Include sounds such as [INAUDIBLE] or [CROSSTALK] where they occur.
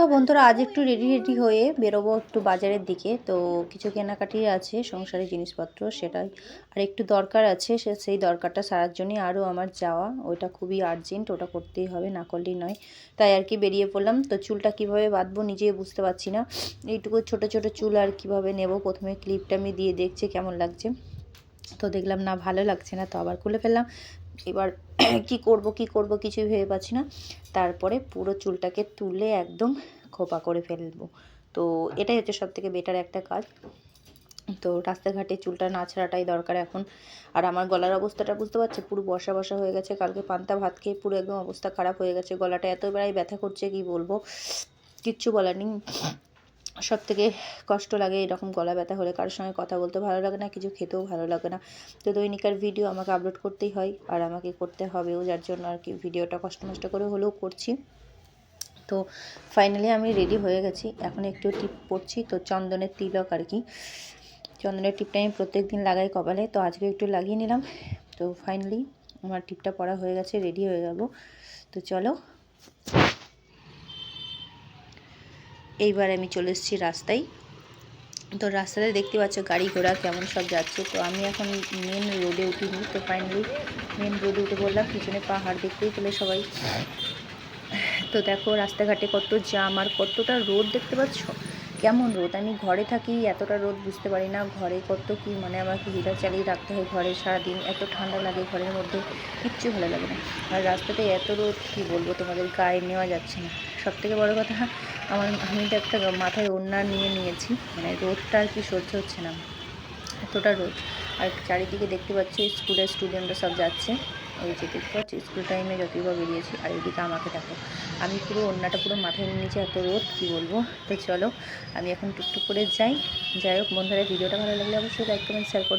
তো বন্ধুরা, আজ একটু রেডি রেডি হয়ে বেরোবো একটু বাজারের দিকে। তো কিছু কেনাকাটি আছে, সংসারের জিনিসপত্র সেটাই। আর একটু দরকার আছে, সে সেই দরকারটা সারার জন্যই আরও আমার যাওয়া। ওটা খুবই আর্জেন্ট ওটা করতেই হবে, না করলেই নয়। তাই আর কি বেরিয়ে পড়লাম। তো চুলটা কীভাবে বাঁধবো নিজেই বুঝতে পারছি না। এইটুকু ছোট ছোট চুল আর কীভাবে নেব? প্রথমে ক্লিপটা আমি দিয়ে দেখছি কেমন লাগছে। তো দেখলাম, না ভালো লাগছে না, তো আবার খুলে ফেললাম। এবার [CLEARS THROAT] কি করব কি করব কিছুই ভেবে পাচ্ছি না। তারপরে পুরো চুলটাকে তুলে একদম খোপা করে ফেলব তো এটাই হচ্ছে সব থেকে বেটার একটা কাজ। তো রাস্তাঘাটে চুলটা না ছাড়াটাই দরকার এখন। আর আমার গলার অবস্থাটা বুঝতে পারছে? পুরো বসা বসা হয়ে গেছে। কালকে পান্তা ভাত খেয়ে পুরো একদম অবস্থা খারাপ হয়ে গেছে। গলাটা এতবারই ব্যথা করছে, কি বলব? কিচ্ছু বলার নেই। সব থেকে কষ্ট লাগে এরকম গলা ব্যথা হলে, কারোর সঙ্গে কথা বলতে ভালো লাগে না, কিছু খেতেও ভালো লাগে না। তো দৈনিকার ভিডিও আমাকে আপলোড করতেই হয়, আর আমাকে করতে হবেও, যার জন্য আর কি ভিডিওটা কষ্ট মষ্ট করে হলেও করছি। তো ফাইনালি আমি রেডি হয়ে গেছি, এখন একটু টিপ পড়ছি, তো চন্দনের তিলক আর কি। চন্দনের টিপটা আমি প্রত্যেক দিন লাগাই কপালে, তো আজকে একটু লাগিয়ে নিলাম। তো ফাইনালি আমার টিপটা পড়া হয়ে গেছে রেডি হয়ে গেল তো চলো। এইবার আমি চলে এসেছি রাস্তায়। তো রাস্তাতে দেখতে পাচ্ছ গাড়ি ঘোড়া কেমন সব যাচ্ছে। তো আমি এখন মেন রোডে উঠিনি। তো ফাইনালি মেন রোডে উঠে বললাম পিছনে পাহাড় দেখতেই পেলে সবাই। তো দেখো রাস্তাঘাটে কত জাম আর কতটা রোড দেখতে পাচ্ছ? কেমন রোদ? আমি ঘরে থাকি, এতটা রোদ বুঝতে পারি না। ঘরে কত কি মানে আমাকে হিটার চালিয়ে রাখতে হয় ঘরে সারাদিন। এত ঠান্ডা লাগে ঘরের মধ্যে, কিচ্ছু ভালো লাগে না। আর রাস্তাতে এত রোদ, কী বলব তোমাদের, গায়ে নেওয়া যাচ্ছে না। সব থেকে বড়ো কথা, আমার আমি তো একটা মাথায় ওড়না নিয়ে নিয়েছি। মানে রোদটা আর কি সহ্য হচ্ছে না। এতটা রোদ। আর চারিদিকে দেখতে পাচ্ছি স্কুলের স্টুডেন্টরা সব যাচ্ছে। ওই যে দেখতে পাচ্ছি? স্কুল টাইমে যতই বা বেরিয়েছি, আর এদিকে আমাকে দেখো, আমি পুরো অন্যটা পুরো মাথায় নিয়ে নিয়েছি, এত রোদ, কী বলব? তো চলো, আমি এখন টুকটুক করে যাই। যাই হোক, বন্ধুরা ভিডিওটা ভালো লাগলে অবশ্যই লাইক কমেন্ট শেয়ার